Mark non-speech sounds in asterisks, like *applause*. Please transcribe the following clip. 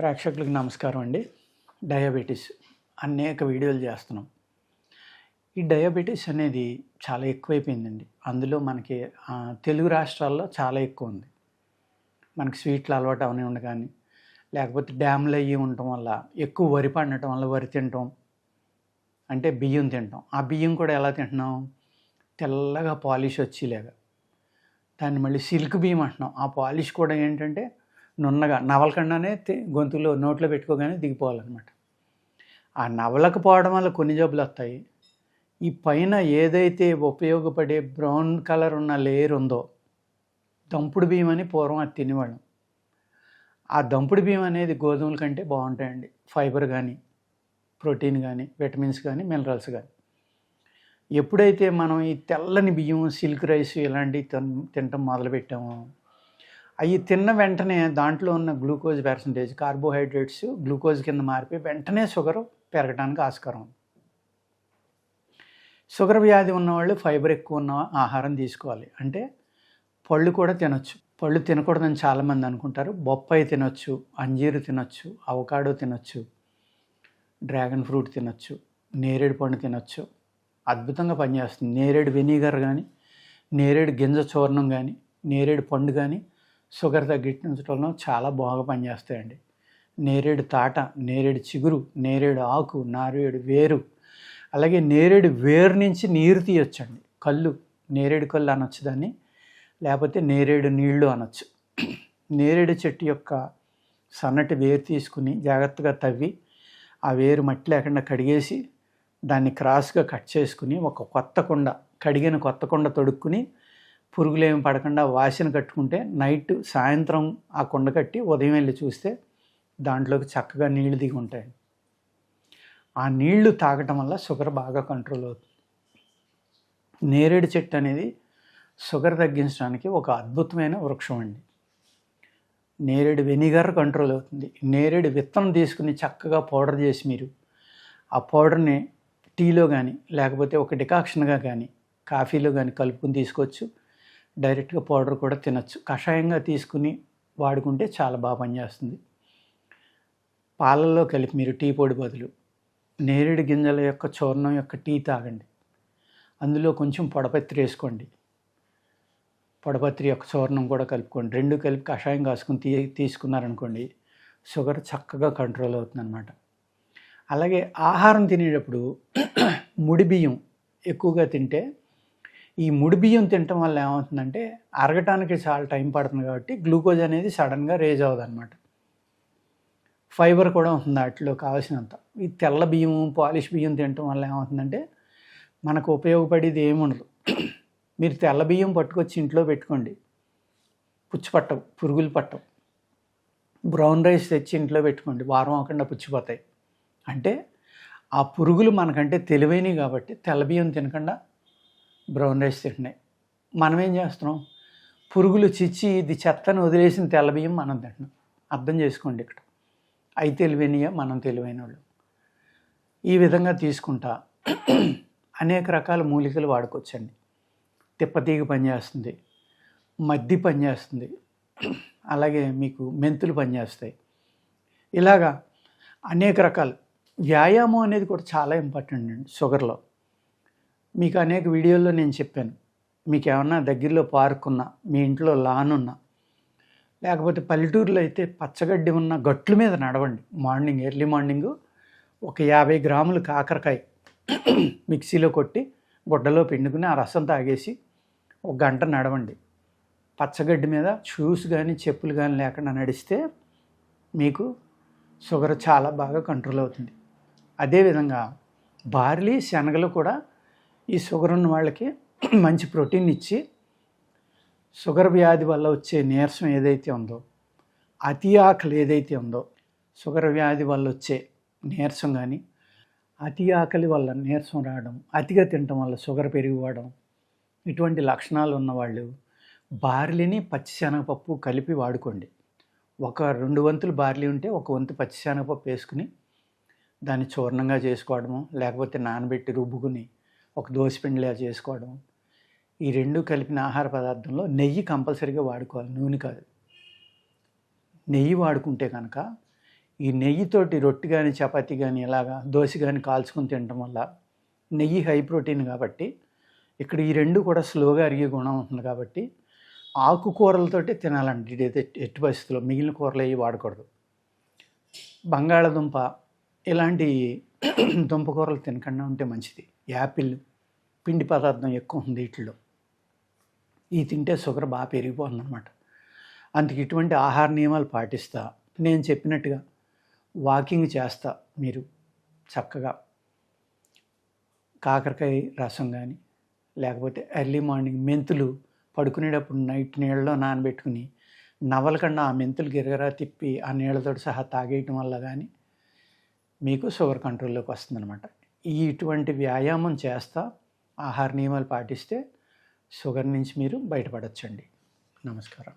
ప్రేక్షకులకు నమస్కారం అండి. డయాబెటీస్ అనేక వీడియోలు చేస్తున్నాం. ఈ డయాబెటీస్ అనేది చాలా ఎక్కువైపోయిందండి. అందులో మనకి తెలుగు రాష్ట్రాల్లో చాలా ఎక్కువ ఉంది. మనకి స్వీట్లు అలవాటు అవన్నీ ఉండ కానీ లేకపోతే డ్యామ్లు అయ్యి ఉండటం వల్ల ఎక్కువ వరి పండటం వల్ల వరి తింటాం. అంటే బియ్యం తింటాం. ఆ బియ్యం కూడా ఎలా తింటున్నాం? తెల్లగా పాలిష్ వచ్చేలాగా దాన్ని మళ్ళీ సిల్క్ బియ్యం అంటున్నాం. ఆ పాలిష్ కూడా ఏంటంటే నున్నగా నవలకుండానే గొంతులో నోట్లో పెట్టుకోగానే దిగిపోవాలన్నమాట. ఆ నవలకపోవడం వల్ల కొన్ని జబ్బులు వస్తాయి. ఈ పైన ఏదైతే ఉపయోగపడే బ్రౌన్ కలర్ ఉన్న లేయర్ ఉందో దంపుడు బియ్యం అని పూర్వం అది తినేవాళ్ళం. ఆ దంపుడు బియ్యం అనేది గోధుమల కంటే బాగుంటాయండి. ఫైబర్ కానీ ప్రోటీన్ కానీ విటమిన్స్ కానీ మినరల్స్ కానీ ఎప్పుడైతే మనం ఈ తెల్లని బియ్యం సిల్క్ రైస్ ఇలాంటివి తిన్ తినటం మొదలుపెట్టామో అవి తిన్న వెంటనే దాంట్లో ఉన్న గ్లూకోజ్ పర్సంటేజ్ కార్బోహైడ్రేట్స్ గ్లూకోజ్ కింద మారిపోయి వెంటనే షుగర్ పెరగడానికి ఆస్కారం. షుగర్ వ్యాధి ఉన్నవాళ్ళు ఫైబర్ ఎక్కువ ఉన్న ఆహారం తీసుకోవాలి. అంటే పళ్ళు కూడా తినొచ్చు. పళ్ళు తినకూడదని చాలామంది అనుకుంటారు. బొప్పాయి తినొచ్చు అంజీరు తినొచ్చు అవకాడో తినొచ్చు డ్రాగన్ ఫ్రూట్ తినొచ్చు నేరేడు పండు తినొచ్చు. అద్భుతంగా పనిచేస్తుంది. నేరేడు వెనిగర్ కానీ నేరేడు గింజ చూర్ణం కానీ నేరేడు పండు కానీ షుగర్ తగ్గించడంలో చాలా బాగా పనిచేస్తాయండి. నేరేడు తాట నేరేడు చిగురు నేరేడు ఆకు నారేడు వేరు. అలాగే నేరేడు వేరు నుంచి నీరు తీయొచ్చండి. కళ్ళు నేరేడు కళ్ళు అనొచ్చు దాన్ని. లేకపోతే నేరేడు నీళ్ళు అనొచ్చు. నేరేడు చెట్టు యొక్క సన్నటి వేరు తీసుకుని జాగ్రత్తగా తవ్వి ఆ వేరు మట్టి లేకుండా కడిగేసి దాన్ని క్రాస్గా కట్ చేసుకుని ఒక కొత్త కుండ కడిగిన కొత్త కుండ తొడుక్కుని పురుగులేమి పడకుండా వాసన కట్టుకుంటే నైట్ సాయంత్రం ఆ కుండ కట్టి ఉదయం వెళ్ళి చూస్తే దాంట్లోకి చక్కగా నీళ్ళు దిగి ఉంటాయి. ఆ నీళ్ళు తాగటం వల్ల షుగర్ బాగా కంట్రోల్ అవుతుంది. నేరేడు చెట్టు అనేది షుగర్ తగ్గించడానికి ఒక అద్భుతమైన వృక్షం అండి. నేరేడు వెనిగర్ కంట్రోల్ అవుతుంది. నేరేడు విత్తనం తీసుకుని చక్కగా పౌడర్ చేసి మీరు ఆ పౌడర్ని టీలో కానీ లేకపోతే ఒక డికాక్షన్గా కానీ కాఫీలో కానీ కలుపుకుని తీసుకోవచ్చు. డైరెక్ట్గా పౌడర్ కూడా తినచ్చు. కషాయంగా తీసుకుని వాడుకుంటే చాలా బాగా పనిచేస్తుంది. పాలల్లో కలిపి మీరు టీ పొడి బదులు నేరేడు గింజల యొక్క చూర్ణం యొక్క టీ తాగండి. అందులో కొంచెం పొడపత్రి వేసుకోండి. పొడపత్రి యొక్క చూర్ణం కూడా కలుపుకోండి. రెండు కలిపి కషాయం కాసుకుని తీ తీసుకున్నారనుకోండి షుగర్ చక్కగా కంట్రోల్ అవుతుంది అనమాట అలాగే ఆహారం తినేటప్పుడు ముడి బియ్యం ఎక్కువగా తింటే ఈ ముడి బియ్యం తినటం వల్ల ఏమవుతుందంటే అరగటానికి చాలా టైం పడుతుంది కాబట్టి గ్లూకోజ్ అనేది సడన్గా రేజ్ అవ్వదు అనమాట ఫైబర్ కూడా ఉంటుంది వాటిలో కావాల్సినంత. ఈ తెల్ల బియ్యం పాలిష్ బియ్యం తినటం వల్ల ఏమవుతుందంటే మనకు ఉపయోగపడేది ఏముండదు మీరు తెల్ల బియ్యం పట్టుకొచ్చి ఇంట్లో పెట్టుకోండి. పుచ్చి పట్టవు పురుగులు పట్టవు. బ్రౌన్ రైస్ తెచ్చి ఇంట్లో పెట్టుకోండి వారం అవ్వకుండా పుచ్చిపోతాయి. అంటే ఆ పురుగులు మనకంటే తెలివైనవి కాబట్టి తెల్ల బియ్యం తినకుండా బ్రౌన్ రైస్ తింటున్నాయి. మనం ఏం చేస్తున్నాం? పురుగులు చిచ్చి ఇది చెత్తను వదిలేసిన తెల్ల బియ్యం మనం తింటున్నాం. అర్థం చేసుకోండి ఇక్కడ. అవి తెలివైనయా? మనం తెలివైన వాళ్ళు ఈ విధంగా తీసుకుంటా అనేక రకాల మూలికలు వాడుకోవచ్చండి. తిప్పతీగ పనిచేస్తుంది. మద్ది పనిచేస్తుంది. అలాగే మీకు మెంతులు పనిచేస్తాయి. ఇలాగా అనేక రకాలు. వ్యాయామం అనేది కూడా చాలా ఇంపార్టెంట్ అండి షుగర్లో. మీకు అనేక వీడియోల్లో నేను చెప్పాను. మీకు ఏమన్నా దగ్గరలో పార్క్ ఉన్నా మీ ఇంట్లో లాన్ ఉన్నా లేకపోతే పల్లెటూరులో అయితే పచ్చగడ్డి ఉన్న గట్ల మీద నడవండి. మార్నింగ్ ఎర్లీ మార్నింగ్ ఒక యాభై గ్రాములు కాకరకాయ మిక్సీలో కొట్టి గుడ్డలో పిండుకుని ఆ రసం తాగేసి ఒక గంట నడవండి. పచ్చగడ్డి మీద షూస్ కానీ చెప్పులు కానీ లేకుండా నడిస్తే మీకు షుగర్ చాలా బాగా కంట్రోల్ అవుతుంది. అదేవిధంగా బార్లీ శనగలు కూడా ఈ షుగర్ ఉన్న వాళ్ళకి *clears throat* మంచి ప్రోటీన్ ఇచ్చి షుగర్ వ్యాధి వల్ల వచ్చే నీరసం ఏదైతే ఉందో అతి ఆకలి ఏదైతే ఉందో షుగర్ వ్యాధి వల్ల వచ్చే నీరసం కానీ అతి ఆకలి వల్ల నీరసం రావడం అతిగా తినటం వల్ల షుగర్ పెరిగిపోవడం ఇటువంటి లక్షణాలు ఉన్నవాళ్ళు బార్లీని పచ్చిశనగపప్పు కలిపి వాడుకోండి. ఒక రెండు వంతులు బార్లీ ఉంటే ఒక వంతు పచ్చిశనగపప్పు వేసుకుని దాన్ని చూర్ణంగా చేసుకోవడము లేకపోతే నానబెట్టి రుబ్బుకుని ఒక దోశపిండిలా చేసుకోవడం. ఈ రెండు కలిపిన ఆహార పదార్థంలో నెయ్యి కంపల్సరీగా వాడుకోవాలి. నూనె కాదు. నెయ్యి వాడుకుంటే కనుక ఈ నెయ్యితోటి రొట్టె కానీ చపాతీ కానీ ఇలాగా దోశ కానీ కాల్చుకుని తినడం వల్ల నెయ్యి హై ప్రోటీన్ కాబట్టి ఇక్కడ ఈ రెండు కూడా స్లోగా అరిగే గుణం ఉంటుంది కాబట్టి ఆకుకూరలతోటి తినాలండి. ఎట్టి- ఎట్టి పరిస్థితుల్లో మిగిలిన కూరలు అవి వాడకూడదు. బంగాళదుంప ఇలాంటి దుంపకూరలు తినకుండా ఉంటే మంచిది. యాపిల్ పిండి పదార్థం ఎక్కువ ఉంది వీటిలో ఈ తింటే షుగర్ బాగా పెరిగిపోతుంది అనమాట అందుకు ఇటువంటి ఆహార నియమాలు పాటిస్తా. నేను చెప్పినట్టుగా వాకింగ్ చేస్తా మీరు చక్కగా. కాకరకాయ రసం కానీ లేకపోతే ఎర్లీ మార్నింగ్ మెంతులు పడుకునేటప్పుడు నైట్ నీళ్ళలో నానబెట్టుకుని నవలకుండా ఆ మెంతులు గిరగరా తిప్పి ఆ నీళ్ళతో సహా తాగేయటం వల్ల కానీ మీకు షుగర్ కంట్రోల్లోకి వస్తుందన్నమాట. ఈ ఇటువంటి వ్యాయామం చేస్తా. ఆహార నియమాలు పాటిస్తే షుగర్ నుంచి మీరు బయటపడచ్చండి. నమస్కారం.